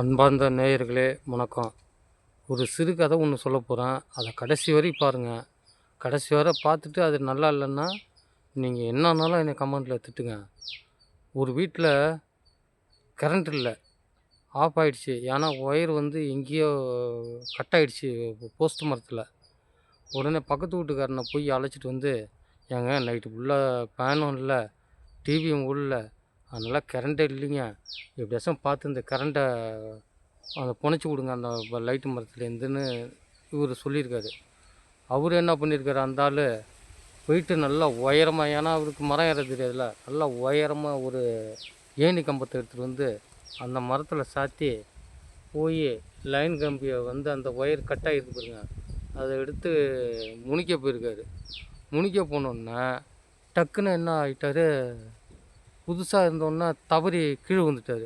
அன்பார்ந்த நேயர்களே வணக்கம். ஒரு சிறு கதை ஒன்று சொல்ல போகிறேன் அதை கடைசி வரை பாருங்கள் கடைசி வரை பார்த்துட்டு அது நல்லா இல்லைன்னா நீங்கள் என்னன்னாலும் என்னை கமெண்ட்டில் திட்டுங்க. ஒரு வீட்டில் கரண்ட் இல்லை. ஆஃப் ஆகிடுச்சு ஏன்னா ஒயர் வந்து எங்கேயோ கட் ஆகிடுச்சு போஸ்ட் மரத்தில். உடனே பக்கத்து வீட்டுக்காரனை போய் அழைச்சிட்டு வந்து ஏங்க நைட்டு ஃபுல்லாக ஃபேனும் இல்லை டிவியும் உள்ள அதனால் கரண்ட்டே இல்லைங்க. எப்படியாச்சும் பார்த்து இந்த கரண்ட்டை அதை புனைச்சி விடுங்க அந்த லைட்டு மரத்துலேருந்துன்னு இவர் சொல்லியிருக்காரு. அவர் என்ன பண்ணியிருக்காரு? அந்த ஆள் போயிட்டு நல்லா உயரமாக ஏன்னா அவருக்கு மரம் ஏற தெரியாதுல்ல. நல்லா உயரமாக ஒரு ஏணி கம்பத்தை எடுத்துகிட்டு வந்து அந்த மரத்தில் சாத்தி போய் லைன் கம்பியை வந்து அந்த ஒயர் கட் ஆகிருக்கு பாருங்க. அதை எடுத்து முனிக்க போயிருக்காரு. முனிக்க போனோன்னே டக்குன்னு என்ன ஆகிட்டாரு புதுசாக இருந்தோன்னா தவறி கீழே வந்துட்டார்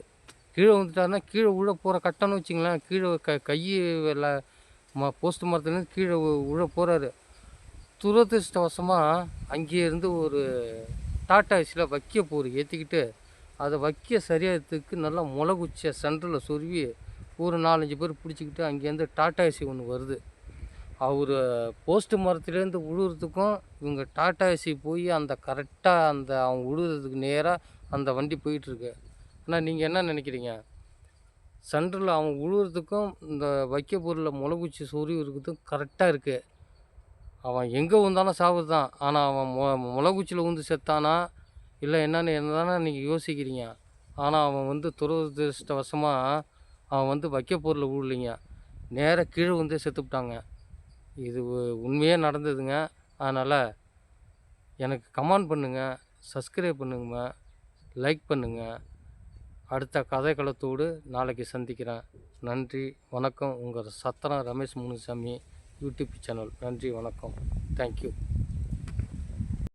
கீழே வந்துட்டாருன்னா கீழே உள்ளே போகிற கட்டன்னு வச்சிங்களேன் கீழே க கை ம போஸ்ட் மரத்துலேருந்து கீழே உ- உள்ளே போகிறாரு துரதிருஷ்டவசமாக அங்கேயே இருந்து ஒரு டாட்டா ஏசியில் வைக்க போர் ஏற்றிக்கிட்டு அதை வைக்க சரியாகிறதுக்கு நல்லா முளகுச்சியை சென்டரில் சொருவி ஒரு நாலஞ்சு பேர் பிடிச்சிக்கிட்டு அங்கேருந்து டாட்டா ஏசி ஒன்று வருது. அவர் போஸ்ட்டு மரத்துலேருந்து விழுறதுக்கும் இவங்க டாட்டா ஏசி போய் அந்த கரெக்டாக அந்த அவங்க விழுறதுக்கு நேராக அந்த வண்டி போயிட்டுருக்கு. ஆனால் நீங்கள் என்ன நினைக்கிறீங்க? சென்டரில் அவங்க விழுறதுக்கும் இந்த வைக்க பொருளில் முளகுச்சி சொருவி இருக்கிறதுக்கும் கரெக்டாக இருக்குது அவன் எங்கே வந்தாலும் சாவுது தான் ஆனால் அவன் மொ முளகுச்சியில் வந்து செத்தானா? இல்லை என்னன்னு என்னதானே நீங்கள் யோசிக்கிறீங்க? ஆனால் அவன் வந்து துரதிருஷ்டவசமாக அவன் வந்து வைக்க பொருளை விடலைங்க நேராக கீழே வந்து செத்துவிட்டாங்க இது உண்மையாக நடந்ததுங்க. அதனால் எனக்கு கமெண்ட் பண்ணுங்கள் சப்ஸ்கிரைப் பண்ணுங்க லைக் பண்ணுங்கள் அடுத்த கதை களத்தோடு நாளைக்கு சந்திக்கிறேன். நன்றி வணக்கம். உங்கள் சத்திரம் ரமேஷ் முனுசாமி யூடியூப் சேனல் நன்றி வணக்கம். Thank you